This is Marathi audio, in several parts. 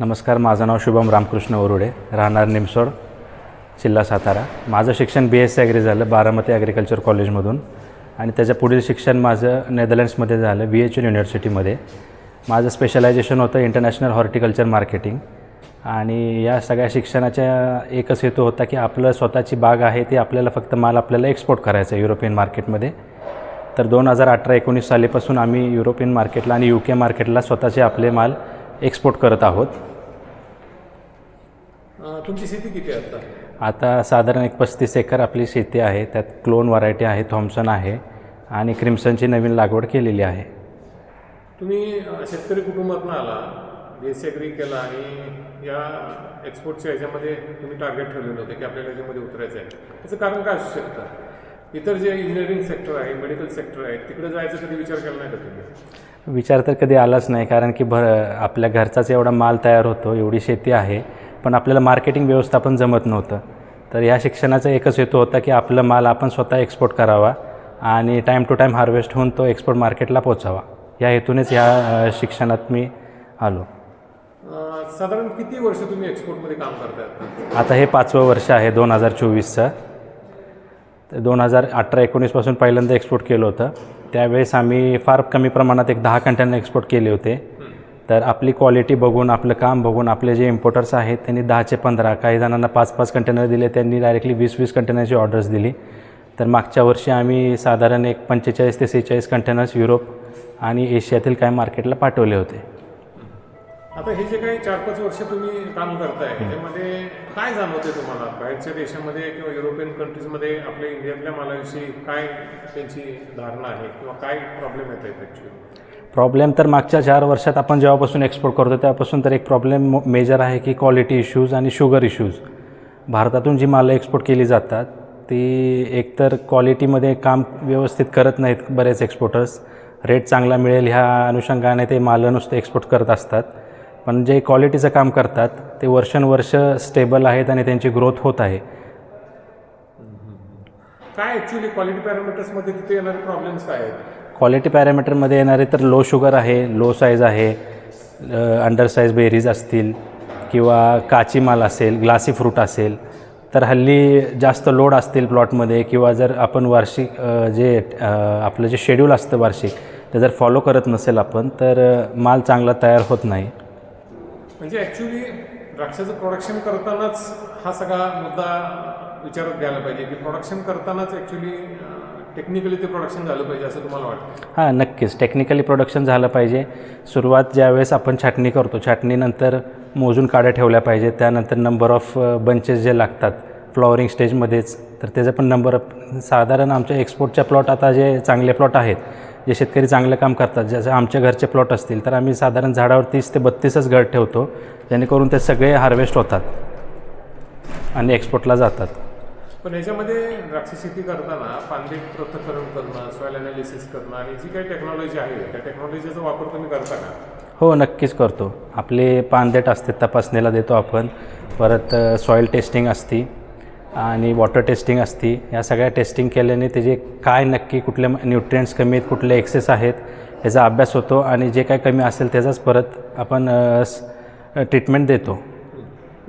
नमस्कार माझं नाव शुभम रामकृष्ण वरुडे राहणार निमसोड जिल्हा सातारा. माझं शिक्षण बी एस सी ॲग्री झालं बारामती ॲग्रिकल्चर कॉलेजमधून आणि त्याच्या पुढील शिक्षण माझं नेदरलँड्समध्ये झालं बी एच एन युनिव्हर्सिटीमध्ये माझं स्पेशलायझेशन होतं इंटरनॅशनल हॉर्टिकल्चर मार्केटिंग आणि या सगळ्या शिक्षणाच्या एकच हेतू होता की आपलं स्वतःची बाग आहे ती आपल्याला फक्त माल आपल्याला एक्सपोर्ट करायचा आहे युरोपियन मार्केटमध्ये तर दोन हजार अठरा एकोणीस सालीपासून आम्ही युरोपियन मार्केटला आणि यू के मार्केटला स्वतःचे आपले माल एक्सपोर्ट करत आहोत. तुमची शेती किती आहे आता? आता साधारण एक पस्तीस एकर आपली शेती आहे त्यात क्लोन व्हरायटी आहे थॉम्सन आहे आणि क्रिम्सनची नवीन लागवड केलेली आहे. तुम्ही अं, शेतकरी कुटुंबातून आला एस ॲग्री केला आणि या एक्सपोर्टच्या ह्याच्यामध्ये तुम्ही टार्गेट ठेवलेलं होतं की आपल्याला याच्यामध्ये उतरायचं आहे. त्याचं कारण काय असू शकतं? इतर जे इंजिनिअरिंग सेक्टर आहे मेडिकल सेक्टर आहे तिकडे जायचा कधी विचार केला नाही का तुम्ही? विचार तर कधी आलाच नाही कारण की भर आपल्या घरचाच एवढा माल तयार होतो एवढी शेती आहे. पण आपल्याला मार्केटिंग व्यवस्थापन जमत नव्हतं. तर या शिक्षणाचा एकच हेतू होता की आपलं माल आपण स्वतः एक्सपोर्ट करावा आणि टाईम टू टाईम हार्वेस्ट होऊन तो एक्सपोर्ट मार्केटला पोचावा या हेतूनेच ह्या शिक्षणात मी आलो. साधारण किती वर्ष तुम्ही एक्सपोर्टमध्ये काम करताय आता? आता हे पाचवं वर्ष आहे दोन हजार चोवीसचं. तर दोन हजार अठरा एकोणीसपासून पहिल्यांदा एक्सपोर्ट केलं होतं. त्यावेळेस आम्ही फार कमी प्रमाणात एक दहा कंटेनर एक्सपोर्ट केले होते. तर आपली क्वालिटी बघून आपलं काम बघून आपले जे इम्पोर्टर्स आहेत त्यांनी दहाचे पंधरा काही जणांना पाच पाच कंटेनर दिले त्यांनी डायरेक्टली वीस वीस कंटेनरची ऑर्डर्स दिली. तर मागच्या वर्षी आम्ही साधारण एक पंचेचाळीस ते सेहेचाळीस कंटेनर्स युरोप आणि एशियातील काही मार्केटला पाठवले होते. आता हे जे काही चार पाच वर्ष तुम्ही काम करताय त्याच्यामध्ये काय जाणवते तुम्हाला? बाहेरच्या देशामध्ये किंवा युरोपियन कंट्रीजमध्ये आपल्या इंडियातल्या मालाविषयी काय त्यांची धारणा आहे किंवा काय प्रॉब्लेम येत आहेत ॲक्च्युली प्रॉब्लेम तर मागच्या चार वर्षात आपण जेव्हापासून एक्सपोर्ट करतो तेव्हापासून तर एक प्रॉब्लेम मेजर आहे की क्वालिटी इश्यूज आणि शुगर इश्यूज भारतातून जी मालं एक्सपोर्ट केली जातात ती एकतर क्वालिटीमध्ये काम व्यवस्थित करत नाहीत बरेच एक्सपोर्टर्स रेट चांगला मिळेल ह्या अनुषंगाने ते मालं नुसते एक्सपोर्ट करत असतात. पण जे क्वालिटीचं काम करतात ते वर्षानुवर्ष स्टेबल आहेत आणि त्यांची ग्रोथ होत आहे. काय ॲक्च्युली क्वालिटी पॅरामीटर्समध्ये तिथे येणारे प्रॉब्लेम्स काय आहेत? क्वालिटी पॅरामीटरमध्ये येणारे तर लो शुगर आहे लो साईज आहे अंडर साईज बेरीज असतील किंवा काची माल असेल ग्लासी फ्रूट असेल तर हल्ली जास्त लोड असतील प्लॉटमध्ये किंवा जर आपण वार्षिक जे आपलं जे शेड्यूल असतं वार्षिक ते जर फॉलो करत नसेल आपण तर माल चांगला तयार होत नाही. म्हणजे ॲक्च्युली द्राक्षाचं प्रोडक्शन करतानाच हा सगळा मुद्दा विचारात घ्यायला पाहिजे की प्रोडक्शन करतानाच ॲक्च्युली टेक्निकली ते प्रोडक्शन झालं पाहिजे असं तुम्हाला वाटतं हां नक्कीच. टेक्निकली प्रोडक्शन झालं पाहिजे. सुरुवात ज्यावेळेस आपण छाटणी करतो छाटणीनंतर मोजून काड्या ठेवल्या पाहिजे त्यानंतर नंबर ऑफ बंचेस जे लागतात फ्लॉवरिंग स्टेजमध्येच तर त्याचा पण नंबर साधारण आमच्या एक्सपोर्टच्या प्लॉट आता जे चांगले प्लॉट आहेत जे शेतकरी चांगलं काम करतात जसं आमच्या घरचे प्लॉट असतील तर आम्ही साधारण झाडावर तीस ते बत्तीसच घर ठेवतो जेणेकरून ते सगळे हार्वेस्ट होतात आणि एक्सपोर्टला जातात. पण याच्यामध्ये द्राक्ष शेती करताना पांदेट पृथक्करण करणं सॉयल अनालिसिस करणं आणि जी काही टेक्नॉलॉजी आहे त्या टेक्नॉलॉजीचा वापर तुम्ही करता का? हो नक्कीच करतो. आपले पानदेट असते तपासणीला देतो आपण. परत सॉईल टेस्टिंग असती आणि वॉटर टेस्टिंग असती. या सगळ्या टेस्टिंग केल्याने त्याचे काय नक्की कुठले न्यूट्रियंट्स कमी आहेत कुठले एक्सेस आहेत याचा अभ्यास होतो. आणि जे काय कमी असेल त्याचाच परत आपण ट्रीटमेंट देतो.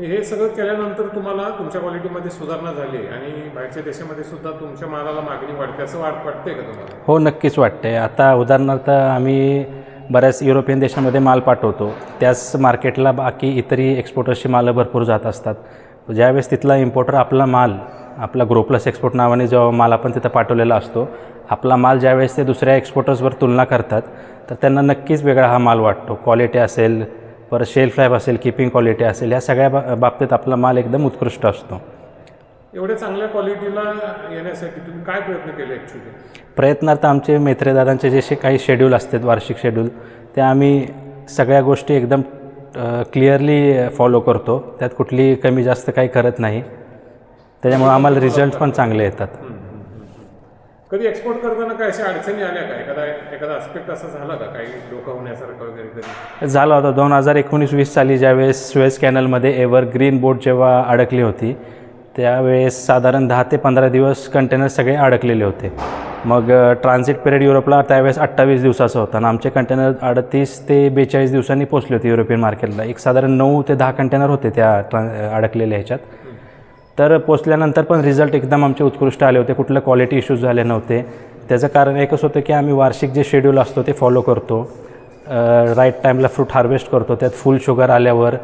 हे सगळं केल्यानंतर तुम्हाला तुमच्या क्वालिटीमध्ये सुधारणा झाली आणि बाहेरच्या देशामध्ये सुद्धा तुमच्या मालाला मागणी वाढते असं वाट वाटते का तुम्हाला? हो नक्कीच वाटते आता उदाहरणार्थ आम्ही बऱ्याच युरोपियन देशामध्ये माल पाठवतो. त्याच मार्केटला बाकी इतरही एक्सपोर्टर्सची मालं भरपूर जात असतात. ज्यावेळेस तिथला इम्पोर्टर आपला माल आपला ग्रुपलस एक्सपोर्ट नावाने जेव्हा माल आपण तिथं पाठवलेला असतो आपला माल ज्यावेळेस ते दुसऱ्या एक्सपोर्टर्सवर तुलना करतात तर त्यांना नक्कीच वेगळा हा माल वाटतो. क्वालिटी असेल परत शेल्फ लाईफ असेल किपिंग क्वालिटी असेल ह्या सगळ्या बा बाबतीत आपला माल एकदम उत्कृष्ट असतो. एवढ्या चांगल्या क्वालिटीला येण्यासाठी तुम्ही काय प्रयत्न केले ॲक्च्युली प्रयत्नार्थ आमचे मैत्रेदारांचे जे शे काही शेड्यूल असतात वार्षिक शेड्यूल ते आम्ही सगळ्या गोष्टी एकदम क्लिअरली फॉलो करतो. त्यात कुठली कमी जास्त काही करत नाही. त्याच्यामुळे आम्हाला रिझल्ट पण चांगले येतात. कधी एक्सपोर्ट करताना काय अशा अडचणी आल्या का? एखादा एखादा आस्पेक्ट असा झाला का? काही डोका होण्यासारखं वगैरे कधी? झाला होता. दोन हजार एकोणीस वीस साली ज्यावेळेस स्वेस कॅनलमध्ये एव्हर ग्रीन बोट जेव्हा अडकली होती त्यावेळेस साधारण दहा ते पंधरा दिवस कंटेनर सगळे अडकलेले होते. मग ट्रान्झिट पिरियड युरोपला त्यावेळेस अठ्ठावीस दिवसाचा होता आणि आमचे कंटेनर अडतीस ते बेचाळीस दिवसांनी पोचले होते युरोपियन मार्केटला एक साधारण नऊ ते दहा कंटेनर होते त्या ट्रान अडकलेल्या ह्याच्यात. तर पोचल्यानंतर पण रिझल्ट एकदम आमचे उत्कृष्ट आले होते. कुठलं क्वालिटी इश्यूज झाले नव्हते. त्याचं कारण एकच होतं की आम्ही वार्षिक जे शेड्यूल असतो ते फॉलो करतो. राईट टाईमला फ्रूट हार्वेस्ट करतो. त्यात फुल शुगर आल्यावर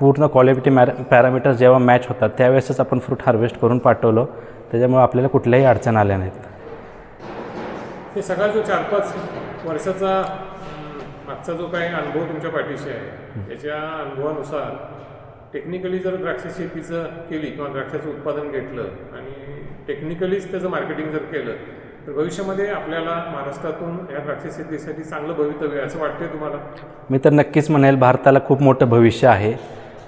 पूर्ण क्वालिटी मॅर पॅरामीटर्स जेव्हा मॅच होतात त्यावेळेसच आपण फ्रूट हार्वेस्ट करून पाठवलं. त्याच्यामुळे आपल्याला कुठल्याही अडचण आल्या नाहीत. हे सगळा जो चार पाच वर्षाचा मागचा जो काही अनुभव तुमच्या पाठीशी आहे त्याच्या अनुभवानुसार टेक्निकली जर द्राक्ष शेतीचं केली किंवा द्राक्षाचं उत्पादन घेतलं आणि टेक्निकलीच त्याचं मार्केटिंग जर केलं तर भविष्यामध्ये आपल्याला महाराष्ट्रातून या द्राक्ष शेतीसाठी चांगलं भवितव्य असं वाटतंय तुम्हाला? मी तर नक्कीच म्हणेल भारताला खूप मोठं भविष्य आहे.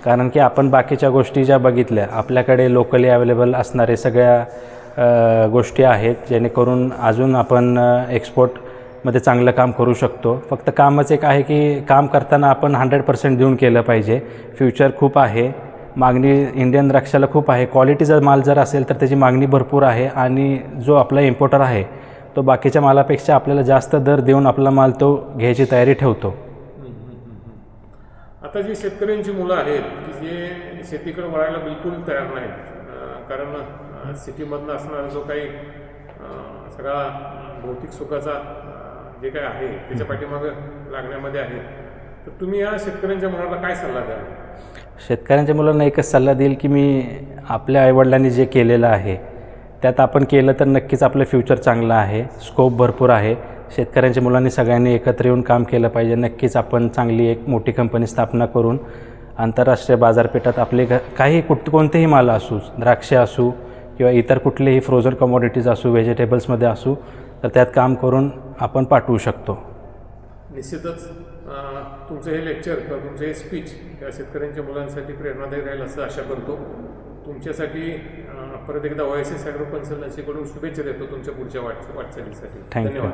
कारण की आपण बाकीच्या गोष्टी ज्या बघितल्या आपल्याकडे लोकली अवेलेबल असणारे सगळ्या गोष्टी आहेत जेणेकरून अजून आपण एक्सपोर्ट मध्ये चांगलं काम करू शकतो. फक्त कामच एक आहे की काम करताना आपण हंड्रेड पर्सेंट देऊन केलं पाहिजे. फ्युचर खूप आहे. मागणी इंडियन द्राक्षाला खूप आहे. क्वालिटीचा माल जर असेल तर त्याची मागणी भरपूर आहे आणि जो आपला इम्पोर्टर आहे तो बाकीच्या मालापेक्षा आपल्याला जास्त दर देऊन आपला माल तो घ्यायची तयारी ठेवतो. आता जी शेतकऱ्यांची मुलं आहेत की जे शेतीकडे वळायला बिलकुल तयार नाहीत कारण सिटीमधनं असणारा जो काही सगळा भौतिक सुखाचा जे काय आहे त्याच्या पाठीमागं लागण्यामध्ये आहे. तर तुम्ही या शेतकऱ्यांच्या मुलाला काय सल्ला द्याल? शेतकऱ्यांच्या मुलांना एकच सल्ला देईल की मी आपल्या आईवडिलांनी जे केलेलं आहे त्यात आपण केलं तर नक्कीच आपलं फ्युचर चांगलं आहे स्कोप भरपूर आहे. शेतकऱ्यांच्या मुलांनी सगळ्यांनी एकत्र येऊन काम केलं पाहिजे नक्कीच आपण चांगली एक मोठी कंपनी स्थापना करून आंतरराष्ट्रीय बाजारपेठात आपले काही कुठ कोणतेही माल असू द्राक्षे असू किंवा इतर कुठलेही फ्रोझन कमोडिटीज असू व्हेजिटेबल्समध्ये असू तर त्यात काम करून आपण पाठवू शकतो. निश्चितच तुमचं हे लेक्चर किंवा तुमचं हे स्पीच या शेतकऱ्यांच्या मुलांसाठी प्रेरणादायी राहील असं आशा करतो. तुमच्यासाठी परत एकदा ओएस एस ॲग्रो कन्सल्टन्सीकडून शुभेच्छा देतो तुमच्या पुढच्या वाट वाटचालीसाठी धन्यवाद.